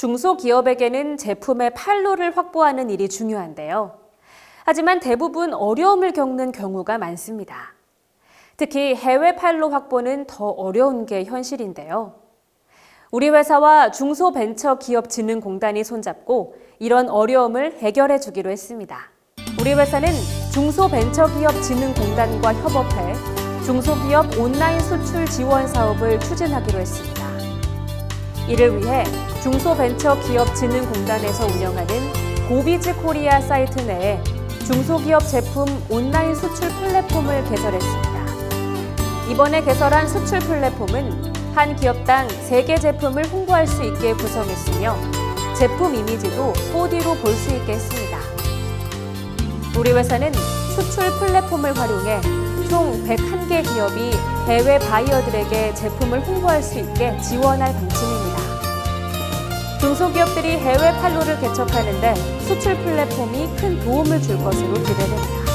중소기업에게는 제품의 판로를 확보하는 일이 중요한데요. 하지만 대부분 어려움을 겪는 경우가 많습니다. 특히 해외 판로 확보는 더 어려운 게 현실인데요. 우리 회사와 중소벤처기업진흥공단이 손잡고 이런 어려움을 해결해 주기로 했습니다. 우리 회사는 중소벤처기업진흥공단과 협업해 중소기업 온라인 수출 지원 사업을 추진하기로 했습니다. 이를 위해 중소벤처기업진흥공단에서 운영하는 고비즈 코리아 사이트 내에 중소기업 제품 온라인 수출 플랫폼을 개설했습니다. 이번에 개설한 수출 플랫폼은 한 기업당 3개 제품을 홍보할 수 있게 구성했으며 제품 이미지도 4D로 볼 수 있게 했습니다. 우리 회사는 수출 플랫폼을 활용해 총 101개 기업이 해외 바이어들에게 제품을 홍보할 수 있게 지원할 방침입니다. 중소기업들이 해외 판로를 개척하는데 수출 플랫폼이 큰 도움을 줄 것으로 기대됩니다.